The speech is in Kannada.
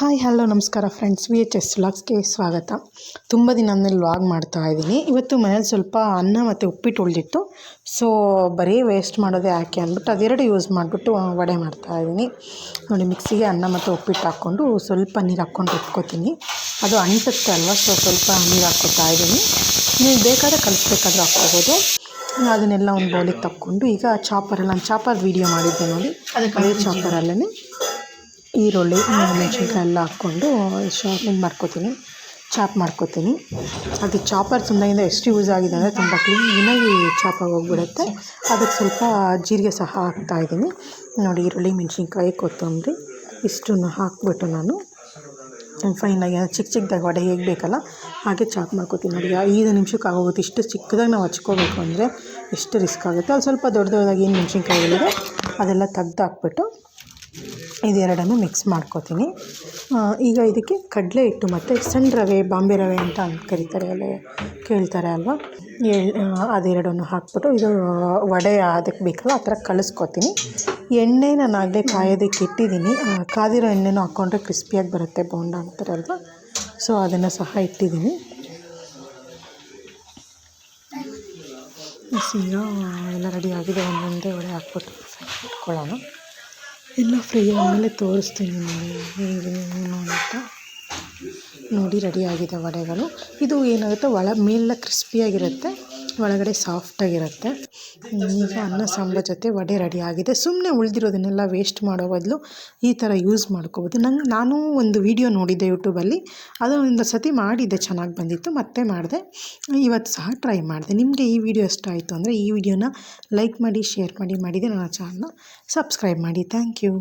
ಹಾಯ್ ಹಲೋ ನಮಸ್ಕಾರ ಫ್ರೆಂಡ್ಸ್ ವಿ ಎಚ್ ಎಸ್ ವ್ಲಾಗ್ಸ್ಗೆ ಸ್ವಾಗತ. ತುಂಬ ದಿನ ಮೇಲೆ ವ್ಲಾಗ್ ಮಾಡ್ತಾ ಇದ್ದೀನಿ. ಇವತ್ತು ಮನೇಲಿ ಸ್ವಲ್ಪ ಅನ್ನ ಮತ್ತು ಉಪ್ಪಿಟ್ಟು ಉಳಿದಿತ್ತು. ಸೊ ಬರೀ ವೇಸ್ಟ್ ಮಾಡೋದೇ ಯಾಕೆ ಅಂದ್ಬಿಟ್ಟು ಅದೆರಡು ಯೂಸ್ ಮಾಡಿಬಿಟ್ಟು ವಡೆ ಮಾಡ್ತಾ ಇದ್ದೀನಿ. ನೋಡಿ ಮಿಕ್ಸಿಗೆ ಅನ್ನ ಮತ್ತು ಉಪ್ಪಿಟ್ಟು ಹಾಕ್ಕೊಂಡು ಸ್ವಲ್ಪ ನೀರು ಹಾಕ್ಕೊಂಡು ಇಟ್ಕೋತೀನಿ ಅದು ಅಂಟುತ್ತೆ ಅಲ್ವಾ ಸೊ ಸ್ವಲ್ಪ ನೀರು ಹಾಕ್ಕೊತಾ ಇದ್ದೀನಿ. ನೀವು ಬೇಕಾದ್ರೆ ಕಲಿಸ್ಬೇಕಾದ್ರೆ ಹಾಕ್ಕೋಬೋದು. ಅದನ್ನೆಲ್ಲ ಒಂದು ಬೌಲಿಗೆ ತಕ್ಕೊಂಡು ಈಗ ಚಾಪರಲ್ಲಿ ನಾನು ಚಾಪರ್ ವೀಡಿಯೋ ಮಾಡಿದ್ದೆ ನೋಡಿ. ಅದೇ ಚಾಪರಲ್ಲೇ ಈರುಳ್ಳಿ ಮೆಣಸಿನ್ಕಾಯಿ ಎಲ್ಲ ಹಾಕ್ಕೊಂಡು ಶಾರ್ಪಿಂಗ್ ಮಾಡ್ಕೊತೀನಿ, ಚಾಪ್ ಮಾಡ್ಕೊತೀನಿ. ಅದು ಚಾಪರ್ ತುಂಬಿಂದ ಎಷ್ಟು ಯೂಸ್ ಆಗಿದೆ ಅಂದರೆ ತುಂಬ ಕ್ಲೀನಾಗಿ ಚಾಪ್ ಹೋಗ್ಬಿಡುತ್ತೆ ಅದಕ್ಕೆ ಸ್ವಲ್ಪ ಜೀರಿಗೆ ಸಹ ಹಾಕ್ತಾಯಿದ್ದೀನಿ ನೋಡಿ, ಈರುಳ್ಳಿ, ಮೆಣಸಿನ್ಕಾಯಿ, ಕೊತ್ತಂಬರಿ, ಇಷ್ಟನ್ನು ಹಾಕ್ಬಿಟ್ಟು ನಾನು ಫೈನಾಗಿ ಚಿಕ್ಕ ಚಿಕ್ಕದಾಗಿ ವಡೆ ಹೇಗೆ ಬೇಕಲ್ಲ ಹಾಗೆ ಚಾಪ್ ಮಾಡ್ಕೊತೀನಿ. ನೋಡಿ ಐದು ನಿಮಿಷಕ್ಕೆ ಆಗೋಗುತ್ತೆ. ಇಷ್ಟು ಚಿಕ್ಕದಾಗಿ ನಾವು ಹಚ್ಕೋಬೇಕು ಅಂದರೆ ಎಷ್ಟು ರಿಸ್ಕ್ ಆಗುತ್ತೆ. ಅದು ಸ್ವಲ್ಪ ದೊಡ್ಡ ದೊಡ್ಡದಾಗಿ ಏನು ಇದೆ ಅದೆಲ್ಲ ತೆಗ್ದು ಹಾಕ್ಬಿಟ್ಟು ಇದೆರಡನ್ನು ಮಿಕ್ಸ್ ಮಾಡ್ಕೊತೀನಿ. ಈಗ ಇದಕ್ಕೆ ಕಡಲೆ ಹಿಟ್ಟು ಮತ್ತು ಸಣ್ಣ ರವೆ, ಬಾಂಬೆ ರವೆ ಅಂತ ಕರೀತಾರೆ ಅಲ್ಲ, ಕೇಳ್ತಾರೆ ಅಲ್ವಾ? ಅದೆರಡನ್ನು ಹಾಕ್ಬಿಟ್ಟು ಇದು, ವಡೆ ಅದಕ್ಕೆ ಬೇಕಲ್ಲ, ಆ ಥರ ಕಲಿಸ್ಕೊತೀನಿ. ಎಣ್ಣೆ ನಾನು ಆಗಲೇ ಕಾಯೋದಕ್ಕೆ ಇಟ್ಟಿದ್ದೀನಿ. ಕಾದಿರೋ ಎಣ್ಣೆನೂ ಹಾಕ್ಕೊಂಡ್ರೆ ಕ್ರಿಸ್ಪಿಯಾಗಿ ಬರುತ್ತೆ ಬೋಂಡ ಅಲ್ವಾ? ಸೊ, ಅದನ್ನು ಸಹ ಇಟ್ಟಿದ್ದೀನಿ. ಈಗ ಎಲ್ಲ ರೆಡಿ ಆಗಿದೆ. ಒಂದೊಂದೇ ವಡೆ ಹಾಕ್ಬಿಟ್ಟು ಇಟ್ಕೊಳ್ಳೋಣ. ಎಲ್ಲ ಫ್ರೈ ಆದಮೇಲೆ ತೋರಿಸ್ತೀನಿ ನೋಡಿ ಹೇಗೆ ನೋಡಿ ರೆಡಿಯಾಗಿದೆ ವಡೆಗಳು. ಇದು ಏನಾಗುತ್ತೆ ಒಳ ಮೇಲೆಲ್ಲ ಕ್ರಿಸ್ಪಿಯಾಗಿರುತ್ತೆ ಒಳಗಡೆ ಸಾಫ್ಟಾಗಿರುತ್ತೆ ಈಗ ಅನ್ನ, ಸಾಂಬಾರು ಜೊತೆ ವಡೆ ರೆಡಿ ಆಗಿದೆ. ಸುಮ್ಮನೆ ಉಳಿದಿರೋದನ್ನೆಲ್ಲ ವೇಸ್ಟ್ ಮಾಡೋ ಬದಲು ಈ ಥರ ಯೂಸ್ ಮಾಡ್ಕೋಬೋದು. ನಂಗೆ, ನಾನು ಒಂದು ವೀಡಿಯೋ ನೋಡಿದ್ದೆ ಯೂಟ್ಯೂಬಲ್ಲಿ ಅದು ಒಂದು ಸತಿ ಮಾಡಿದ್ದೆ, ಚೆನ್ನಾಗಿ ಬಂದಿತ್ತು. ಮತ್ತೆ ಮಾಡಿದೆ. ಇವತ್ತು ಸಹ ಟ್ರೈ ಮಾಡಿದೆ. ನಿಮಗೆ ಈ ವಿಡಿಯೋ ಇಷ್ಟ ಆಯಿತು ಅಂದರೆ ಈ ವಿಡಿಯೋನ ಲೈಕ್ ಮಾಡಿ ಶೇರ್ ಮಾಡಿ ಮಾಡಿದೆ ನನ್ನ ಚಾನಲ್ನ ಸಬ್ಸ್ಕ್ರೈಬ್ ಮಾಡಿ. Thank you